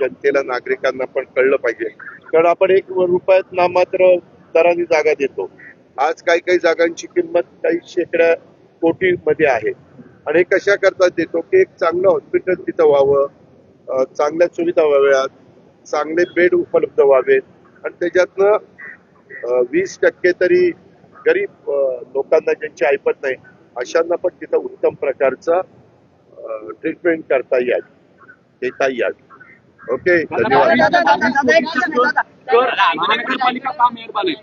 जनतेला नागरिकांना पण कळलं पाहिजे. कारण आपण एक रुपयात नामात्र दराने जागा देतो. आज काही काही जागांची किंमत काही शेकड्या कोटी मध्ये आहे. आणि कशा करता देतो की एक चांगलं हॉस्पिटल तिथं व्हावं चांगल्या सुविधा व्हाव्यात चांगले बेड उपलब्ध व्हावेत. आणि त्याच्यातनं वीस टक्के तरी गरीब लोकांना ज्यांची ऐपत नाही अशांना पण तिथं उत्तम प्रकारचा ट्रीटमेंट करता यावी देता यावी. ओके धन्यवाद. महानगरपालिका का मेहरबान आहे?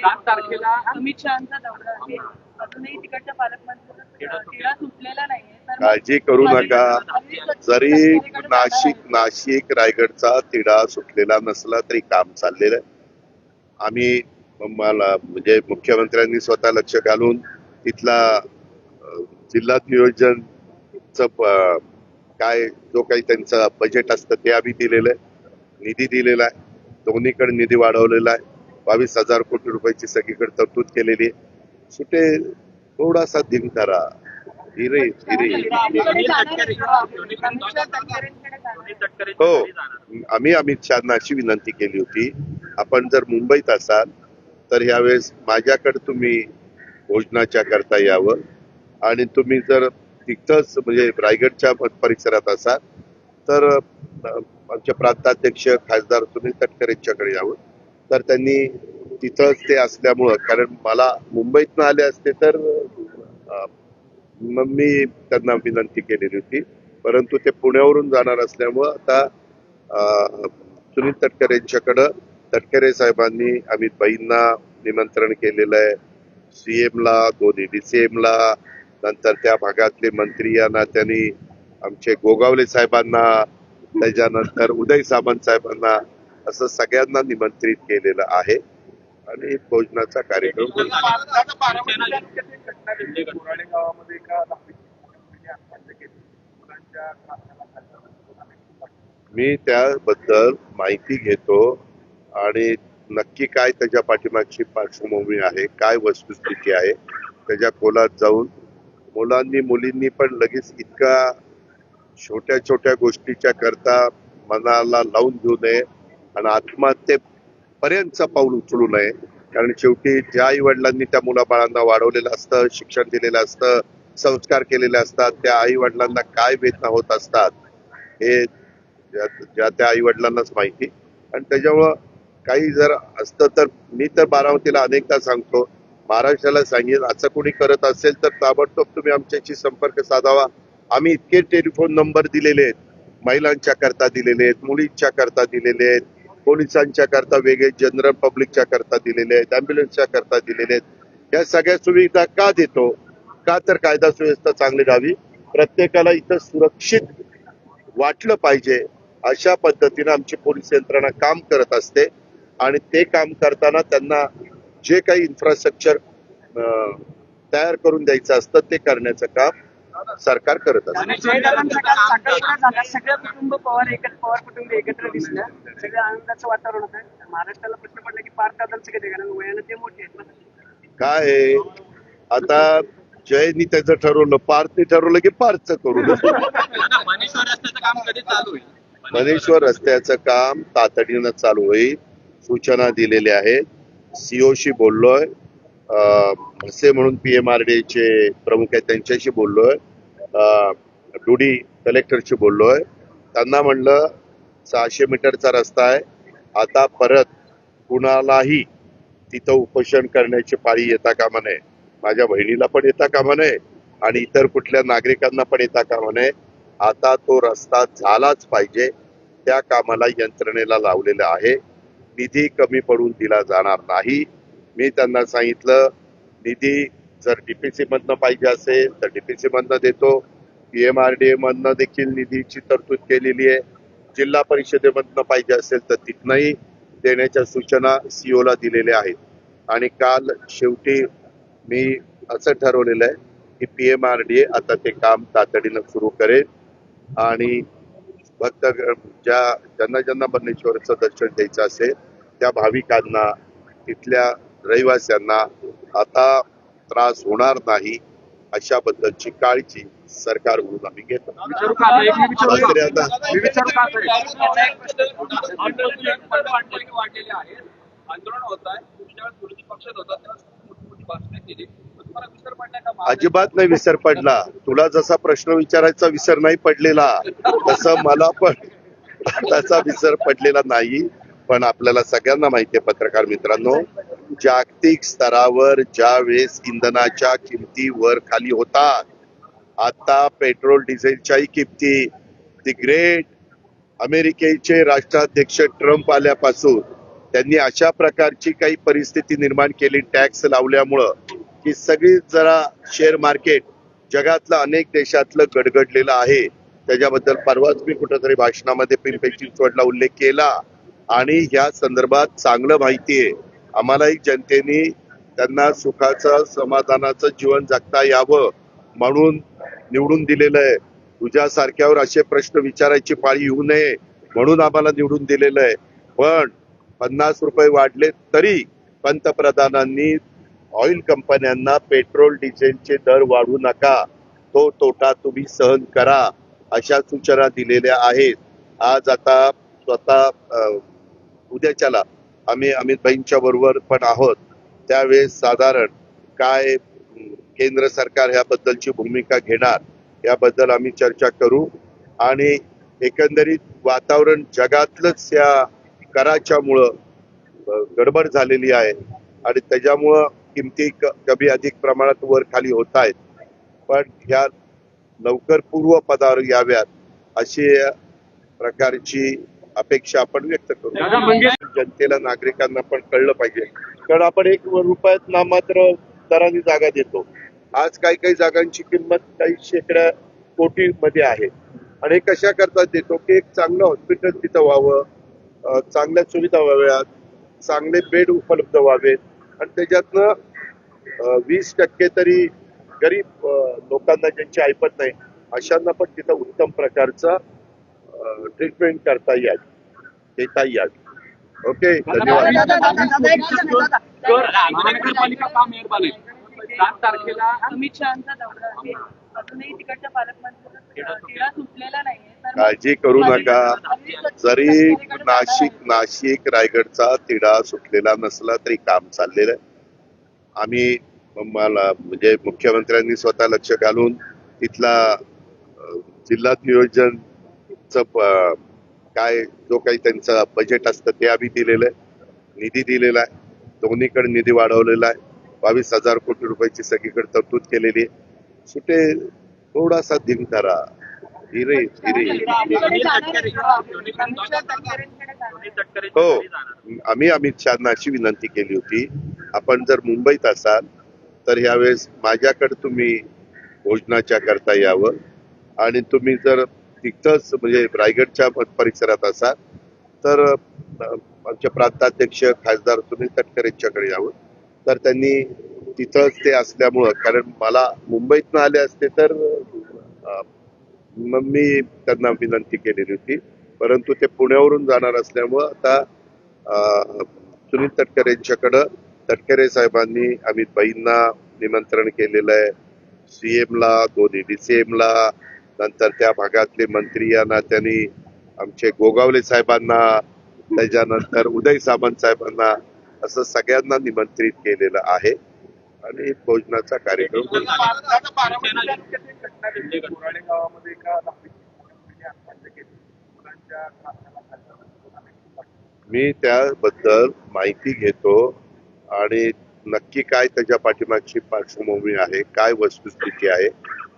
सात तारखेला अमित शहाचा दौरा आहे. अजूनही तिकडच्या पालकमंत्र्यांना तिढा सुटलेला नाहीये तर मग काळजी करू नका. जरी नाशिक नाशिक रायगडचा तिढा सुटलेला नसला तरी काम चाललेलं आहे. आम्ही मला म्हणजे मुख्यमंत्र्यांनी स्वतः लक्ष घालून तिथला जिल्हा नियोजनच काय जो काही त्यांचं बजेट असतं ते आम्ही दिलेलं आहे. निधी दिलेला आहे. दोन्हीकडे निधी वाढवलेला आहे. बावीस हजार कोटी रुपयाची सगळीकडे तरतूद केलेली आहे. सुटे थोडासा दिन धीरे धीरे. हो. आम्ही अमित शहाना अशी विनंती केली होती. आपण जर मुंबईत असाल तर ह्यावेळेस माझ्याकडे तुम्ही भोजनाच्या करता यावं. आणि तुम्ही जर तिथंच म्हणजे रायगडच्या परिसरात असाल तर आमचे प्रांताध्यक्ष खासदार सुनील तटकर यांच्याकडे यावं. तर त्यांनी तिथंच ते असल्यामुळं कारण मला मुंबईतनं आले असते तर मग मी त्यांना विनंती केलेली होती. परंतु ते पुण्यावरून जाणार असल्यामुळं आता अं, सुनील तटकरे यांच्याकडं तटकरे साहेबांनी अमित भाईंना निमंत्रण केलेलं आहे. सीएम ला दोन्ही डीसीएम ला नंतर त्या भागातले मंत्री यांना त्यांनी आमचे गोगावले साहेबांना त्याच्यानंतर उदय सामंत साहेबांना असं सगळ्यांना निमंत्रित केलेलं आहे. आणि भोजनाचा कार्यक्रम मी त्याबद्दल माहिती घेतो आणि नक्की काय त्याच्या पाठीमागची पार्श्वभूमी आहे काय वस्तुस्थिती आहे त्याच्या खोलात जाऊन मुलांनी मुलींनी पण लगेच इतका छोट्या छोट्या गोष्टीच्या करता मनाला लावून घेऊ नये आणि आत्महत्येपर्यंतचं पाऊल उचलू नये. कारण शेवटी ज्या आई वडिलांनी त्या मुलाबाळांना वाढवलेलं असतं शिक्षण दिलेलं असतं संस्कार केलेले असतात त्या आई वडिलांना काय वेदना होत असतात हे ज्या ज्या त्या आई वडिलांनाच माहिती. आणि त्याच्यामुळं काही जर असतं तर मी तर बारामतीला अनेकदा सांगतो महाराष्ट्राला सांगेल असं कोणी करत असेल तर ताबडतोब तुम्ही आमच्याशी संपर्क साधावा. आम्ही इतके टेलिफोन नंबर दिलेले आहेत. महिलांच्या करता दिलेले आहेत मुलींच्या करता दिलेले आहेत पोलिसांच्या करता वेगळे जनरल पब्लिकच्या करता दिलेले आहेत अँब्युलन्सच्या करता दिलेले आहेत. या सगळ्या सुविधा का देतो? का तर कायदा सुव्यवस्था चांगली राहावी? प्रत्येकाला इथं सुरक्षित वाटलं पाहिजे. अशा पद्धतीनं आमची पोलीस यंत्रणा काम करत असते आणि ते काम करताना त्यांना जे काही इन्फ्रास्ट्रक्चर तयार करून द्यायचं असतं ते करण्याचं काम सरकार करत असतं. जयदादांचा काल साखरपुडा झाला सगळं कुटुंब पवार एकत्र पवार कुटुंब एकत्र दिसलं सगळं आनंदाचं वातावरण होतं. महाराष्ट्राला प्रश्न पडला की पार्थ दादांचं कधी कारण वयानं ते मोठे आहेत ना. काय आहे? आता जयनी त्याचं ठरवलं पार्थने ठरवलं की पार्थचं करू. मनेश्वर रस्त्याचं काम कधी चालू होईल? मनेश्वर रस्त्याचं काम तातडीनं चालू होईल. सूचना दिलेल्या आहेत. सीओशी बोललोय. अं, म्हसे म्हणून आर डीचे प्रमुख आहेत त्यांच्याशी बोललोय. डुडी कलेक्टरशी बोललोय. त्यांना म्हणलं सहाशे मीटरचा रस्ता आहे. आता परत कुणालाही तिथं उपोषण करण्याची पाळी येता कामा नये. माझ्या बहिणीला पण येता कामा नये आणि इतर कुठल्या नागरिकांना पण येता कामा नये. आता तो रस्ता झालाच पाहिजे. त्या कामाला यंत्रणेला लावलेला आहे. निधी कमी पडून दिला जाणार नाही. मी त्यांना सांगितलं निधी जर डी पी सीमधनं पाहिजे असेल तर डी पी सीमधनं देतो. पीएमआरडीए मधनं देखील निधीची तरतूद केलेली आहे. जिल्हा परिषदेमधनं पाहिजे असेल तर तिथनंही देण्याच्या सूचना सी ओला दिलेल्या आहेत. आणि काल शेवटी मी असं ठरवलेलं आहे की P M R D A आता ते काम तातडीनं सुरू करेल. आणि भक्त ज्या ज्यांना ज्यांना बनेश्वरचं दर्शन द्यायचं असेल त्या भाविकांना तिथल्या रहिवाशांना आता त्रास होणार नाही अशा बद्दलची काळजी सरकार म्हणून आम्ही घेतो. अजिबात नाही विसर पडला. तुला जसा प्रश्न विचारायचा विसर नाही पडलेला तसं मला पण त्याचा विसर पडलेला नाही. पण आपल्याला सगळ्यांना माहिती आहे पत्रकार मित्रांनो जागतिक स्तरावर ज्या वेळेस इंधनाच्या किमती वर खाली होतात आता पेट्रोल डिझेलच्याही किमती दी ग्रेट अमेरिकेचे राष्ट्राध्यक्ष ट्रम्प आल्यापासून त्यांनी अशा प्रकारची काही परिस्थिती निर्माण केली टॅक्स लावल्यामुळं की सगळी जरा शेअर मार्केट जगातलं अनेक देशातलं गडगडलेलं आहे. त्याच्याबद्दल परवाच मी कुठंतरी भाषणामध्ये पिंपरी चिंचवडला उल्लेख केला. आणि या संदर्भात चांगलं माहिती आहे. आम्हालाही जनतेने त्यांना सुखाचं समाधानाचं जीवन जगता यावं म्हणून निवडून दिलेलं आहे. तुझ्यासारख्यावर असे प्रश्न विचारायची पाळी येऊ नये म्हणून आम्हाला निवडून दिलेलं आहे. पण पन्नास रुपये वाढले तरी पंतप्रधानांनी ऑइल कंपन्यांना पेट्रोल डिझेलचे दर वाढू नका. तो तोटा तुम्ही सहन करा अशा सूचना दिलेल्या आहेत. आज आता स्वतः अं, उद्याच्याला आम्ही अमित भाईंच्या बरोबर पण आहोत. त्यावेळेस साधारण काय केंद्र सरकार ह्याबद्दलची भूमिका घेणार याबद्दल आम्ही चर्चा करू. आणि एकंदरीत वातावरण जगातलंच या कराच्यामुळं गडबड झालेली आहे. आणि त्याच्यामुळं किमती क- कमी अधिक प्रमाणात वर खाली होत आहेत. पण ह्या लवकर पूर्व पदावर याव्यात अशी प्रकारची अपेक्षा आपण व्यक्त करू. जनतेला नागरिकांना पण कळलं पाहिजे. कारण आपण एक रुपयात नामात्र दराने जागा देतो. आज काही काही जागांची किंमत काही शेकड्या कोटी मध्ये आहे. आणि हे कशा करता देतो? की एक चांगलं हॉस्पिटल तिथं व्हावं चांगल्या सुविधा व्हाव्यात चांगले बेड उपलब्ध व्हावेत. आणि त्याच्यातनं वीस टक्के तरी गरीब लोकांना ज्यांची ऐपत नाही अशांना पण तिथं उत्तम प्रकारचा ट्रीटमेंट करता यावी देता यावी ओके धन्यवाद. कर महानगरपालिका का मेहरबान? आहे सात तारखेला अमित शहाचा दौरा आहे. अजूनही तिकडच्या पालकमंत्र्यांचा तिढा सुटलेला नाहीये तर मग काळजी करू नका. जरी नाशिक नाशिक रायगडचा तिढा सुटलेला नसला तरी काम चाललेलं आहे. आम्ही मला म्हणजे मुख्यमंत्र्यांनी स्वतः लक्ष घालून तिथला जिल्हा नियोजनच काय जो काही त्यांचं बजेट असतं ते आम्ही दिलेलं आहे. निधी दिलेला आहे. दोन्हीकडे निधी वाढवलेला आहे. बावीस हजार कोटी रुपयाची सगळीकडे तरतूद केलेली आहे. सुटे थोडासा धीम धरा धीरे. धीरे हो. आम्ही अमित शहाना अशी विनंती केली होती. आपण जर मुंबईत असाल तर यावेळेस माझ्याकडे तुम्ही भोजनाच्या करता यावं. आणि तुम्ही जर तिथंच म्हणजे रायगडच्या परिसरात असाल तर आमचे प्रांताध्यक्ष खासदार सुनील तटकरेंच्याकडे यावं तर त्यांनी तिथंच ते असल्यामुळं कारण मला मुंबईतनं आले असते तर मग मी त्यांना विनंती केलेली होती. परंतु ते पुण्यावरून जाणार असल्यामुळं आता सुनील तटकर यांच्याकडं तटकरे साहेबांनी अमित भाईंना निमंत्रण केलेलं आहे. सीएम ला दोन्ही डीसीएम ला नंतर त्या भागातले मंत्री या नात्याने आमचे गोगावले साहेबांना त्याच्यानंतर उदय सामंत साहेबांना असं सगळ्यांना निमंत्रित केलेलं आहे. आणि भोजनाचा कार्यक्रम मी त्याबद्दल माहिती घेतो आणि नक्की काय त्याच्या पाठीमागची पार्श्वभूमी आहे काय वस्तुस्थिती आहे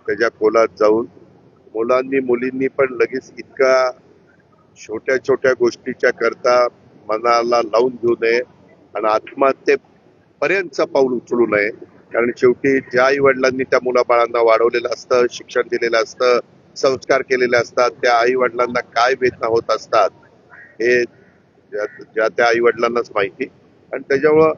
त्याच्या खोलात जाऊन मुलांनी मुलींनी पण लगेच इतका छोट्या छोट्या गोष्टीच्या करता मनाला लावून घेऊ नये आणि आत्महत्येपर्यंतचं पाऊल उचलू नये. कारण शेवटी ज्या आई वडिलांनी त्या मुलाबाळांना वाढवलेलं असतं शिक्षण दिलेलं असतं संस्कार केलेले असतात त्या आई वडिलांना काय वेदना होत असतात हे ज्या ज्या त्या आई वडिलांनाच माहिती. आणि त्याच्यामुळं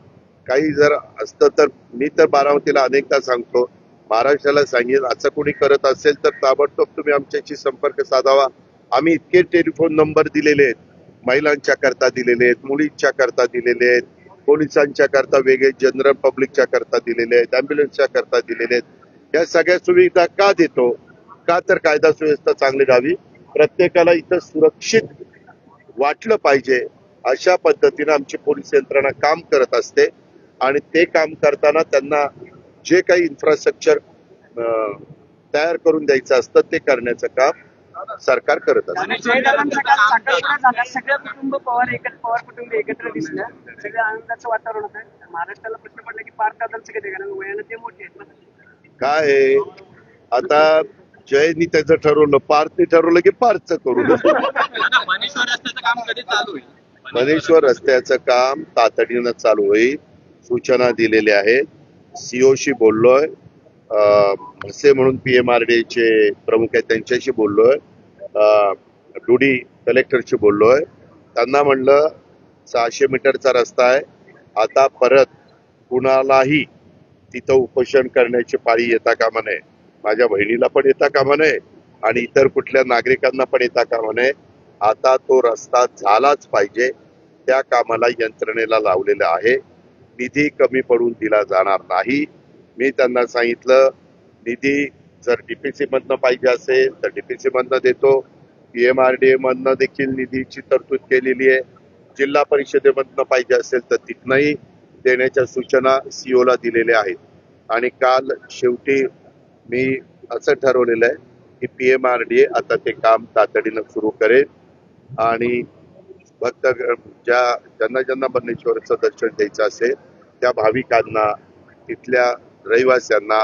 काही जर असतं तर मी तर बारामतीला अनेकदा सांगतो महाराष्ट्राला सांगेन असं कोणी करत असेल तर ताबडतोब तुम्ही आमच्याशी संपर्क साधावा. आम्ही इतके टेलिफोन नंबर दिलेले आहेत. महिलांच्या करता दिलेले आहेत मुलींच्या करता दिलेले आहेत पोलिसांच्या करता वेगळे जनरल पब्लिकच्या करता दिलेले आहेत अँब्युलन्सच्या करता दिलेले आहेत. या सगळ्या सुविधा का देतो? का तर कायदा सुव्यवस्था चांगली राहावी? प्रत्येकाला इथं सुरक्षित वाटलं पाहिजे. अशा पद्धतीनं आमची पोलीस यंत्रणा काम करत असते. आणि ते काम करताना त्यांना जे काही इन्फ्रास्ट्रक्चर तयार करून द्यायचं असतं ते करण्याचं काम सरकार करत असतं. आणि जयदादांचा काल साखरपुडा झाला सगळं कुटुंब पवार एकत्र पवार कुटुंब एकत्र दिसलं. सगळं आनंदाचं वातावरण होतं. महाराष्ट्राला प्रश्न पडला की पार्थ दादांचं कधी कारण वयानं ते मोठे आहेत ना. काय आहे? आता जयनी त्याचं ठरवलं पार्थने ठरवलं की पार्थचं करू. आता मनेश्वर रस्त्याचं काम कधी चालू होईल? मनेश्वर रस्त्याचं काम तातडीनं चालू होईल. सूचना दिलेल्या आहेत. सीओशी बोललोय. अं, म्हसे म्हणून आर डीचे प्रमुख आहेत त्यांच्याशी बोललोय. डुडी कलेक्टरशी बोललोय. त्यांना म्हणलं सहाशे मीटरचा रस्ता आहे. आता परत कुणालाही तिथं उपोषण करण्याची पाळी येता कामा नये. माझ्या बहिणीला पण येता कामा नये आणि इतर कुठल्या नागरिकांना पण येता कामा नये. आता तो रस्ता झालाच पाहिजे. त्या कामाला यंत्रणेला लावलेला आहे. निधी कमी पडून दिला जाणार नाही. मी त्यांना सांगितलं निधी जर डी पी सीमधनं पाहिजे असेल तर डी पी सीमधनं देतो. डी एमधनं देखील निधीची तरतूद केलेली आहे. जिल्हा परिषदेमधनं पाहिजे असेल तर तिथनंही देण्याच्या सूचना सीओला दिलेल्या आहेत. आणि काल शेवटी मी असं ठरवलेलं आहे की P M R D A आता ते काम तातडीनं सुरू करेल. आणि भक्त ज्या ज्यांना ज्यांना बन्नेश्वरचं दर्शन द्यायचं असेल त्या भाविकांना तिथल्या रहिवाशांना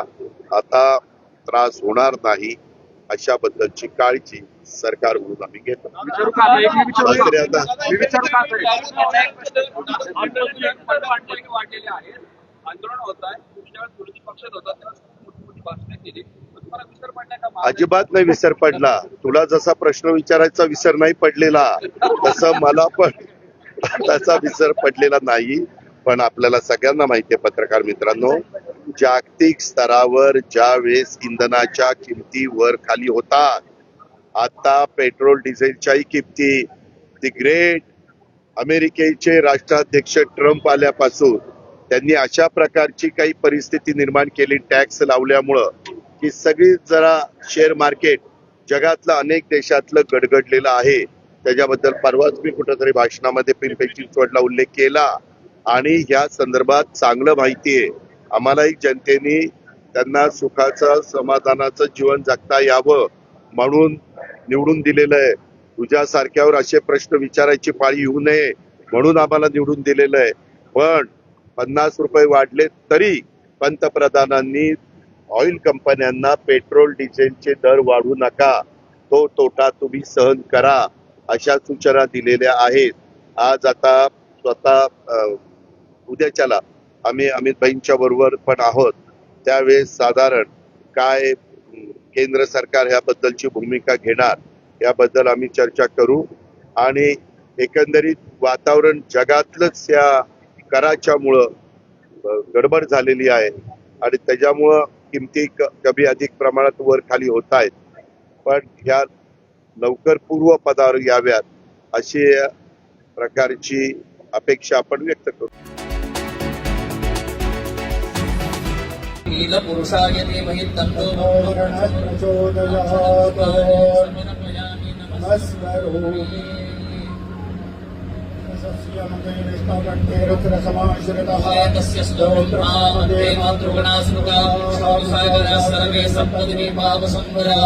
आता त्रास होणार नाही अशा बद्दलची काळजी सरकार म्हणून आम्ही घेतो. अजिबात नाही विसर पडला. तुला जसा प्रश्न विचारायचा विसर नाही पडलेला. तसं मला पण त्याचा विसर पडलेला नाही. पण आपल्याला सगळ्यांना माहिती आहे पत्रकार मित्रांनो जागतिक स्तरावर ज्या वेळेस इंधनाच्या किमती वर खाली होतात आता पेट्रोल डिझेलच्याही किमती दी ग्रेट अमेरिकेचे राष्ट्राध्यक्ष ट्रम्प आल्यापासून त्यांनी अशा प्रकारची काही परिस्थिती निर्माण केली टॅक्स लावल्यामुळं की सगळी जरा शेअर मार्केट जगातलं अनेक देशातलं गडगडलेलं आहे. त्याच्याबद्दल परवाच मी कुठंतरी भाषणामध्ये पिंपरी चिंचवडला उल्लेख केला. आणि या संदर्भात चांगलं माहिती आहे. आम्हालाही जनतेने त्यांना सुखाचं समाधानाचं जीवन जगता यावं म्हणून निवडून दिलेलं आहे. तुझ्यासारख्यावर असे प्रश्न विचारायची पाळी येऊ नये म्हणून आम्हाला निवडून दिलेलं आहे. पण पन्नास रुपये वाढले तरी पंतप्रधानांनी ऑइल कंपन्यांना पेट्रोल डिझेलचे दर वाढू नका. तो तोटा तुम्ही सहन करा अशा सूचना दिलेल्या आहेत. आज आता स्वतः उद्याच्याला आम्ही अमित भाईंच्या बरोबर पण आहोत. त्यावेळेस साधारण काय केंद्र सरकार ह्याबद्दलची भूमिका घेणार याबद्दल आम्ही चर्चा करू. आणि एकंदरीत वातावरण जगातलंच या कराच्यामुळं गडबड झालेली आहे. आणि त्याच्यामुळं किमती क- कमी अधिक प्रमाणात वर खाली होत आहेत. पण ह्या लवकर पूर्व पदावर याव्यात अशी प्रकारची अपेक्षा आपण व्यक्त करू. पुरुषाय धीमहि तन्नो तस्य स्तोत्रे मातृगणासुता सागरा सर्वे सप्तद्वीपावसंवरा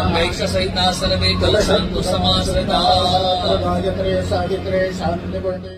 अन्वैक्षसहिता सर्वे कलशन्तु समाश्रिता गायत्रे साहित्रे शान्तिपूर्णे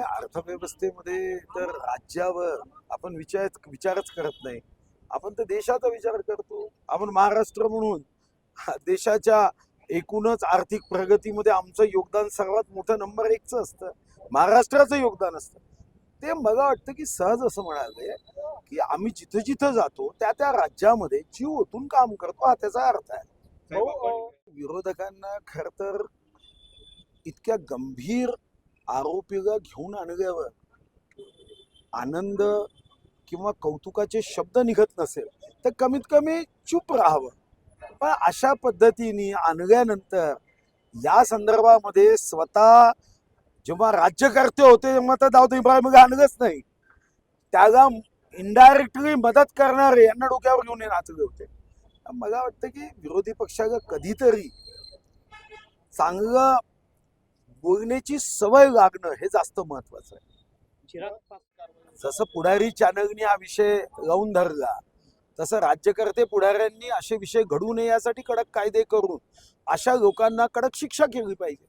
अर्थव्यवस्थेमध्ये तर राज्यावर आपण विचार विचारच करत नाही. आपण तर देशाचा विचार करतो. आपण महाराष्ट्र म्हणून देशाच्या एकूणच आर्थिक प्रगतीमध्ये आमचं योगदान सर्वात मोठं नंबर एकचं असतं. महाराष्ट्राचं योगदान असतं. ते मला वाटतं की सहज असं म्हणाले की आम्ही जिथं जिथं जातो त्या त्या राज्यामध्ये जीव ओतून काम करतो. हा त्याचा अर्थ आहे. विरोधकांना खर तर इतक्या गंभीर आरोपीला घेऊन आणल्यावर आनंद किंवा कौतुकाचे शब्द निघत नसेल तर कमीत कमी चूप राहावं. पण अशा पद्धतीने आणल्यानंतर या संदर्भामध्ये स्वतः जेव्हा राज्यकर्ते होते तेव्हा तर दाऊद इब्राहिम आणलंच नाही. त्याला इनडायरेक्टली मदत करणारे यांना डोक्यावर घेऊन नाचले होते. मला वाटतं की विरोधी पक्षाला कधीतरी चांगलं बोलण्याची सवय लागणं हे जास्त महत्वाचं आहे. जसं पुढारी चॅनलनी हा विषय लावून धरला तसं राज्यकर्ते पुढाऱ्यांनी असे विषय घडू नये यासाठी कडक कायदे करून अशा लोकांना कडक शिक्षा केली पाहिजे.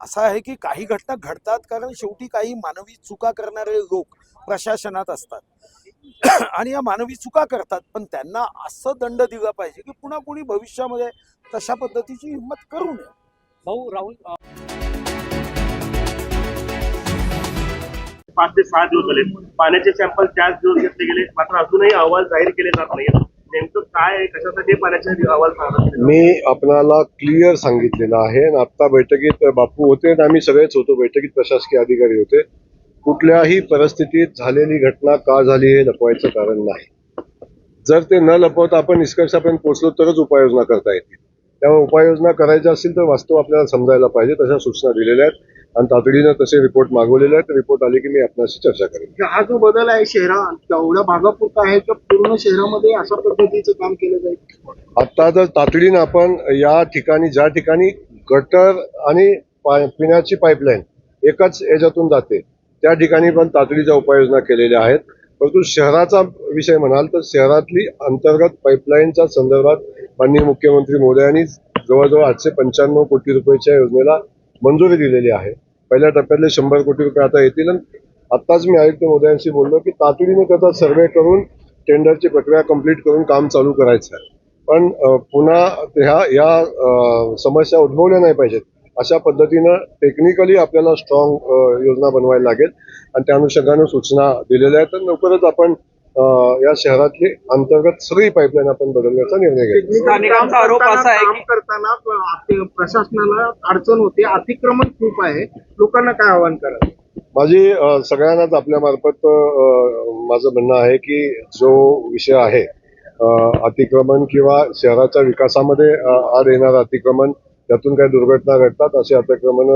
असं आहे की काही घटना घडतात कारण शेवटी काही मानवी चुका करणारे लोक प्रशासनात असतात. आणि या मानवी चुका करतात पण त्यांना असं दंड दिला पाहिजे की पुन्हा कोणी भविष्यामध्ये तशा पद्धतीची हिंमत करू नये. भाऊ राहुल पाच ते सहा दिवस झाले. पाण्याचे सॅम्पल त्याच दिवस घेतले गेले. मात्र अजूनही अहवाल जाहीर केले जात नाही नेमकं काय आहे? कशासाठी पाण्याचे अहवाल मी आपणाला क्लिअर सांगितलेलं आहे आणि आता बैठकीत बापू होते आणि आम्ही सगळेच होतो. बैठकीत प्रशासकीय अधिकारी होते. कुठल्याही परिस्थितीत झालेली घटना का झाली हे लपवायचं कारण नाही. जर ते न लपवता आपण निष्कर्षापर्यंत पोहोचलो तरच उपाययोजना करता येतील. त्यामुळे उपाययोजना करायच्या असतील तर वास्तव आपल्याला समजायला पाहिजे तशा सूचना दिलेल्या आहेत. आणि तातडीनं तसे रिपोर्ट मागवलेले आहेत. रिपोर्ट आले की मी आपल्याशी चर्चा करेन. हा जो बदल आहे शहरात तेवढ्या भागापुरता आहे का पूर्ण शहरामध्ये अशा पद्धतीचं काम केलं जाईल? आता जर तातडीनं आपण या ठिकाणी ज्या ठिकाणी गटर आणि पिण्याची पाईपलाईन एकाच याच्यातून जाते त्या ठिकाणी पण तातडीच्या उपाययोजना केलेल्या आहेत. परंतु शहराचा विषय म्हणाल तर शहरातली अंतर्गत पाईपलाईनच्या संदर्भात माननीय मुख्यमंत्री मोदयांनी जवळजवळ आठशे पंच्याण्णव कोटी रुपयाच्या योजनेला मंजुरी दिलेली आहे. पहिल्या टप्प्यातले शंभर कोटी रुपये आता येतील आणि आत्ताच मी आयुक्त मोदयांशी बोललो की तातडीने त्याचा सर्वे करून टेंडरची प्रक्रिया कंप्लीट करून काम चालू करायचं आहे. पण पुन्हा ह्या या समस्या उद्भवल्या नाही पाहिजेत. अशा पद्धतीनं टेक्निकली आपल्याला स्ट्रॉंग योजना बनवायला लागेल. आणि त्या अनुषंगानं सूचना दिलेल्या आहेत तर लवकरच आपण या शहरातली अंतर्गत सगळी पाईपलाईन आपण बदलण्याचा निर्णय घेऊ स्थानिकांचा आरोप असा आहे की- काम करताना प्रशासनाला अडचण होते अतिक्रमण खूप आहे. लोकांना काय आव्हान करा माझी सगळ्यांनाच आपल्या मार्फत माझं म्हणणं आहे की जो विषय आहे अतिक्रमण किंवा शहराच्या विकासामध्ये आड येणारं अतिक्रमण त्यातून काही दुर्घटना घडतात असे अतिक्रमण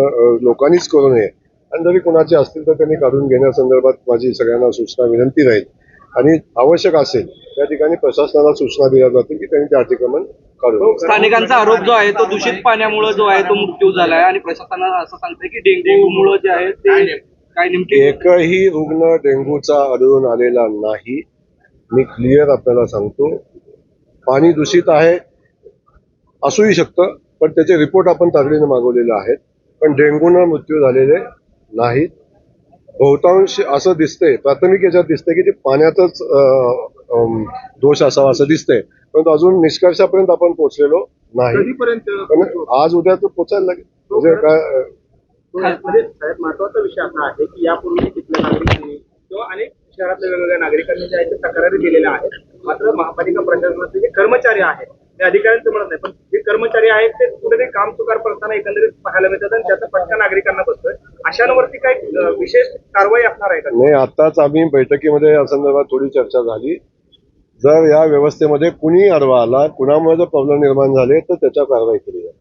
लोकांनीच करू नये. आणि जरी कुणाचे असतील तर त्यांनी काढून घेण्यासंदर्भात माझी सगळ्यांना सूचना विनंती राहील. आणि आवश्यक असेल त्या ठिकाणी प्रशासनाला सूचना दिल्या जातील की त्यांनी ते अतिक्रमण काढून. स्थानिकांचा आरोप जो आहे तो दूषित पाण्यामुळे जो आहे तो मृत्यू झालाय आणि प्रशासनानं असं सांगतंय की डेंग्यू मुळे जे आहे ते काय नेमके एकही रुग्ण डेंग्यूचा आढळून आलेला नाही. मी क्लिअर आपल्याला सांगतो पाणी दूषित आहे असूही शकतं पण त्याचे रिपोर्ट आपण तातडीने मागवलेले आहेत. पण डेंग्यूनं मृत्यू झालेले नाहीत. बहुतांश असं दिसतंय प्राथमिक याच्यात दिसतंय की ते पाण्यातच दोष असावा असं दिसतंय. परंतु अजून निष्कर्षापर्यंत आपण पोहोचलेलो नाही. पण आज उद्या तर पोचायला लागेल. म्हणजे काय म्हणजे साहेब महत्त्वाचा विषय असा आहे की यापूर्वी तिथल्या नागरिकांनी किंवा अनेक शहरातल्या वेगवेगळ्या नागरिकांनी ज्या तक्रारी दिलेल्या आहेत. मात्र महापालिका प्रशासनाचे जे कर्मचारी आहेत अधिकाऱ्यांचं म्हणत नाही पण जे कर्मचारी आहेत ते कुठेतरी काम चुकार करताना एकंदरीत पाहायला मिळतात आणि त्याचा फटका नागरिकांना बसतोय. अशांवरती काही विशेष कारवाई असणार आहे का? नाही आताच आम्ही बैठकीमध्ये या संदर्भात थोडी चर्चा झाली. जर या व्यवस्थेमध्ये कुणी अडवा आला कुणामुळे जर प्रॉब्लेम निर्माण झाले तर त्याच्यावर कारवाई केली जाईल.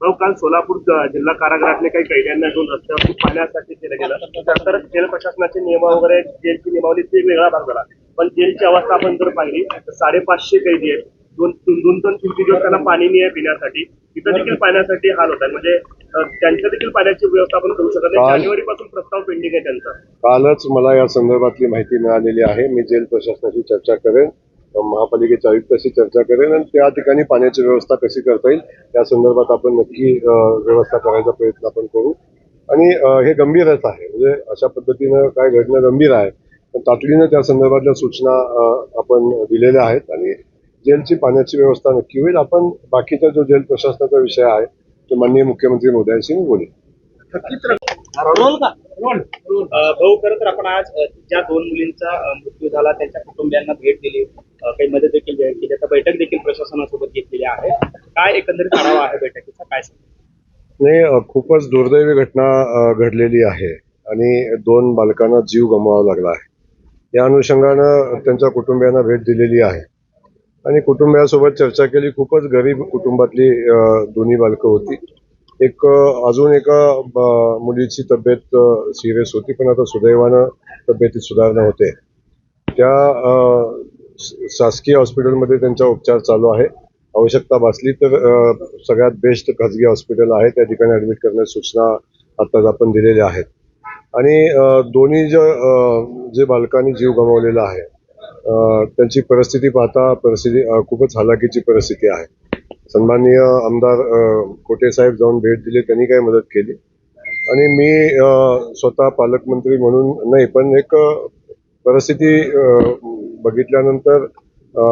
भाऊ काल सोलापूर जिल्हा कारागृहातले काही कैद्यांना घेऊन रस्त्यावर पाहण्यासाठी केलं गेलं. त्यानंतर जेल प्रशासनाचे नियम वगैरे जेलची नियमावली ते वेगळा भाग झाला. पण जेलची अवस्था आपण जर पाहिली तर साडेपाचशे कैदी आहेत. दोन दोन दोन तीन तीन दिवस त्यांना पाणी नाही आहे पिण्यासाठी. तिथं देखील पाण्यासाठी हाल होतात म्हणजे अं, त्यांच्या देखील पाण्याची व्यवस्था आपण करू शकत नाही. जानेवारी पासून प्रस्ताव पेंडिंग आहे त्यांचा. कालच मला या संदर्भातली माहिती मिळालेली आहे. मी जेल प्रशासनाशी चर्चा करेन. महापालिकेच्या आयुक्ताशी चर्चा करेल आणि त्या ठिकाणी पाण्याची व्यवस्था कशी करता येईल त्या संदर्भात आपण नक्की व्यवस्था करायचा प्रयत्न आपण करू. आणि हे गंभीरच आहे म्हणजे अशा पद्धतीनं काय घडणं गंभीर आहे पण तातडीनं त्या संदर्भातल्या सूचना आपण दिलेल्या आहेत आणि जेलची पाण्याची व्यवस्था नक्की होईल. आपण बाकीचा जो जेल प्रशासनाचा विषय आहे तो माननीय मुख्यमंत्री मोदयांशी मी भाऊ खरं तर आपण आज ज्या दोन मुलींचा मृत्यू झाला त्यांच्या कुटुंबियांना भेट दिली. काही मदत देखील केली. आता बैठक देखील प्रशासनासोबत घेतलेली आहे. काय एकंदरीत आढावा आहे बैठकीचा? काय नाही खूपच दुर्दैवी घटना घडलेली आहे आणि दोन बालकांना जीव गमवावा लागला आहे. या अनुषंगानं त्यांच्या कुटुंबियांना भेट दिलेली आहे. आणि कुटुंबियासोबत चर्चा केली. खूपच गरीब कुटुंबातली दोन्ही बालकं होती. एक अजून एका मुलीची तब्येत सिरियस होती पण आता सुदैवानं तब्येतीत सुधारणा होते. त्या शासकीय हॉस्पिटलमध्ये त्यांचा उपचार चालू आहे. आवश्यकता भासली तर सगळ्यात बेस्ट खाजगी हॉस्पिटल आहे. त्या ठिकाणी ऍडमिट करण्याची सूचना आत्ताच आपण दिलेल्या आहेत आणि दोन्ही जे जे बालकांनी जीव गमावलेला आहे त्यांची परिस्थिती पाहता परिस्थिती खूपच हलाखीची परिस्थिती आहे. सन्माननीय आमदार कोटेसाहेब कोटे साहेब जाऊन भेट दिली. त्यांनी काही मदत केली. आणि मी स्वतः पालकमंत्री म्हणून नाही पण एक परिस्थिती अ, बघितल्यानंतर अ,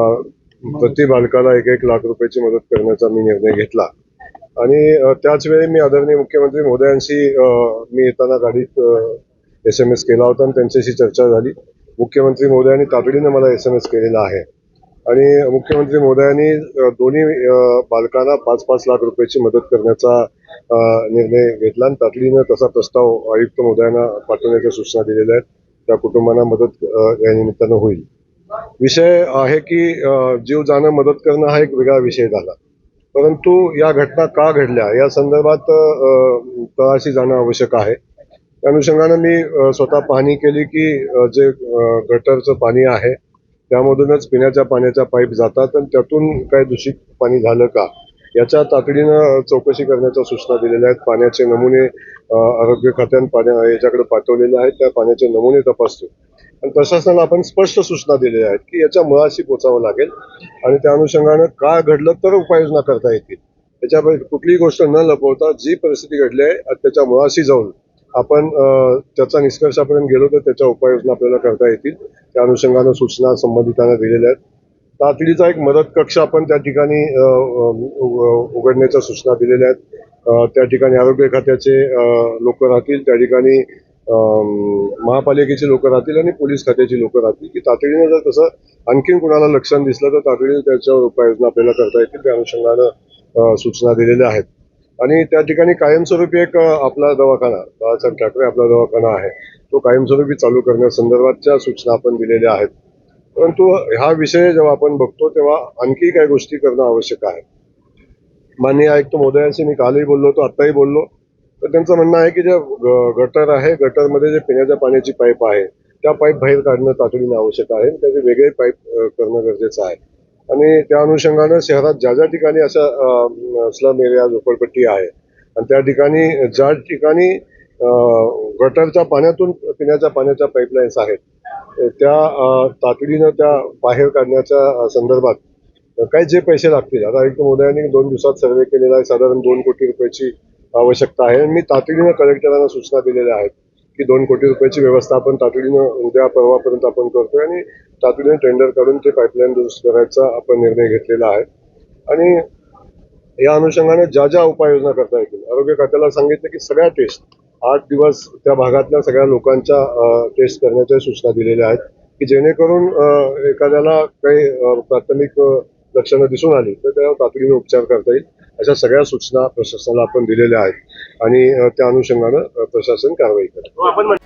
प्रति बालकाला एक एक लाख रुपयाची मदत करण्याचा मी निर्णय घेतला. आणि त्याच वेळी मी आदरणीय मुख्यमंत्री महोदयांशी मी येताना गाडीत एस एम एस केला होता आणि त्यांच्याशी चर्चा झाली. मुख्यमंत्री महोदयांनी तातडीनं मला एस एम एस केलेला आहे. आणि मुख्यमंत्री महोदयांनी दोन्ही बालकांना पाच पाच लाख रुपयाची मदत करण्याचा निर्णय घेतला आणि तातडीनं तसा प्रस्ताव आयुक्त महोदयांना पाठवण्याच्या सूचना दिलेल्या आहेत. त्या कुटुंबांना मदत या निमित्तानं होईल. विषय आहे की जीव जाणं मदत करणं हा एक वेगळा विषय झाला. परंतु या घटना का घडल्या? या संदर्भात तळाशी जाणं आवश्यक आहे. त्या अनुषंगानं मी स्वतः पाहणी केली की जे गटरचं पाणी आहे त्यामधूनच पिण्याच्या पाण्याच्या पाईप जातात आणि त्यातून काही दूषित पाणी झालं का? याच्या तातडीनं चौकशी करण्याच्या सूचना दिलेल्या आहेत. पाण्याचे नमुने आरोग्य खात्यानं पाण्या याच्याकडे पाठवलेले आहेत. त्या पाण्याचे नमुने तपासतो आणि प्रशासनाला आपण स्पष्ट सूचना दिलेल्या आहेत की याच्या मुळाशी पोचावं लागेल आणि त्या अनुषंगानं काय घडलं तर उपाययोजना करता येतील. त्याच्यापैकी कुठलीही गोष्ट न लपवता जी परिस्थिती घडली आहे त्याच्या मुळाशी जाऊन आपण त्याचा निष्कर्षापर्यंत गेलो तर त्याच्या उपाययोजना आपल्याला करता येतील. त्या अनुषंगानं सूचना संबंधितांना दिलेल्या आहेत. तातडीचा एक मदत कक्ष आपण त्या ठिकाणी उघडण्याच्या सूचना दिलेल्या आहेत. त्या ठिकाणी आरोग्य खात्याचे लोक राहतील. त्या ठिकाणी महापालिकेची लोक राहतील आणि पोलीस खात्याची लोक राहतील. की तातडीनं जर तसं आणखीन कुणाला लक्षण दिसलं तर तातडीने त्याच्यावर उपाययोजना आपल्याला करता येतील. त्या अनुषंगानं सूचना दिलेल्या आहेत. आणि त्या ठिकाणी कायमस्वरूपी एक आपला दवाखाना बाळासाहेब ठाकरे आपला दवाखाना आहे. तो कायमस्वरूपी चालू करण्यासंदर्भातच्या सूचना आपण दिलेल्या आहेत. परंतु हा विषय जेव्हा आपण बघतो तेव्हा आणखी काही गोष्टी करणं आवश्यक आहे. माननीय आयुक्त महोदयांशी मी कालही बोललो होतो आत्ताही बोललो. तर त्यांचं म्हणणं आहे की जे ग- गटर आहे गटरमध्ये जे पिण्याच्या पाण्याची पाईप आहे त्या पाईप बाहेर काढणं तातडीनं आवश्यक आहे. त्याचे वेगळे पाईप करणं गरजेचं आहे. आणि त्या अनुषंगानं शहरात ज्या ज्या ठिकाणी अशा स्लम एरिया झोपडपट्टी आहे आणि त्या ठिकाणी ज्या ठिकाणी गटरच्या पाण्यातून पिण्याच्या पाण्याच्या पाईपलाईन्स आहेत त्या तातडीनं त्या बाहेर काढण्याच्या संदर्भात काही जे पैसे लागतील आता आयुक्त महोदयांनी दोन दिवसात सर्वे केलेला आहे साधारण दोन कोटी रुपयाची आवश्यकता आहे. आणि मी तातडीनं कलेक्टरांना सूचना दिलेल्या आहेत की दोन कोटी रुपयाची व्यवस्था आपण तातडीनं उद्या परवापर्यंत आपण करतोय आणि तातडीनं टेंडर काढून ते पाईपलाईन दुरुस्त करायचा आपण निर्णय घेतलेला आहे. आणि या अनुषंगाने ज्या ज्या उपाययोजना करता येतील आरोग्य खात्याला सांगितलं की सगळ्या टेस्ट आठ दिवस त्या भागातल्या सगळ्या लोकांच्या टेस्ट करण्याच्या सूचना दिलेल्या आहेत की जेणेकरून एखाद्याला काही प्राथमिक लक्षणं दिसून आली तर त्यावर तातडीने उपचार करता येईल अशा सगळ्या सूचना प्रशासनाला आपण दिलेल्या आहेत आणि त्या अनुषंगानं प्रशासन कारवाई करेल तो आपण म्हण-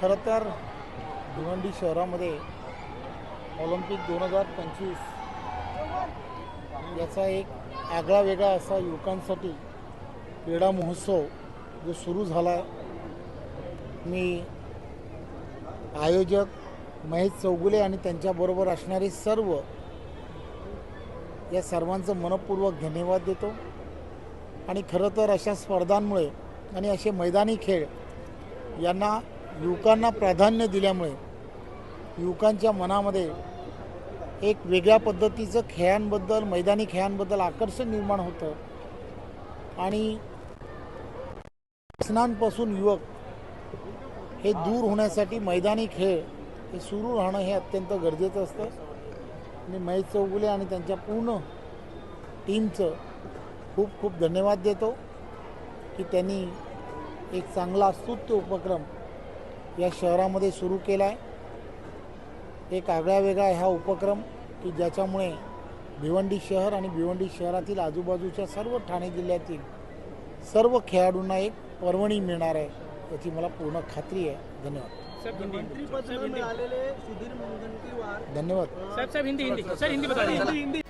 खरं तर भिवंडी शहरामध्ये ऑलिम्पिक दोन हजार पंचवीस याचा एक आगळा वेगळा असा युवकांसाठी क्रीडा महोत्सव जो सुरू झाला. मी आयोजक महेश चौगुले आणि त्यांच्याबरोबर असणारे सर्व या सर्वांचं मनपूर्वक धन्यवाद देतो. आणि खरं तर अशा स्पर्धांमुळे आणि असे मैदानी खेळ यांना युवकांना प्राधान्य दिल्यामुळे युवकांच्या मनामध्ये एक वेगळ्या पद्धतीचं खेळांबद्दल मैदानी खेळांबद्दल आकर्षण निर्माण होतं. आणि व्यसनांपासून युवक हे दूर होण्यासाठी मैदानी खेळ हे सुरू राहणं हे अत्यंत गरजेचं असतं. आणि महेश चौगुले आणि त्यांच्या पूर्ण टीमचं खूप खूप धन्यवाद देतो की त्यांनी एक चांगला स्तुत्य उपक्रम या शहरामध्ये सुरू केला आहे एक आगळा वेगळा हा उपक्रम की ज्याच्यामुळे भिवंडी शहर आणि भिवंडी शहरातील आजूबाजूच्या सर्व ठाणे जिल्ह्यातील सर्व खेळाडूंना एक पर्वणी मिळणार आहे याची मला पूर्ण खात्री आहे. धन्यवाद. धन्यवाद. साहेब साहेब हिंदी हिंदी. सर हिंदी बता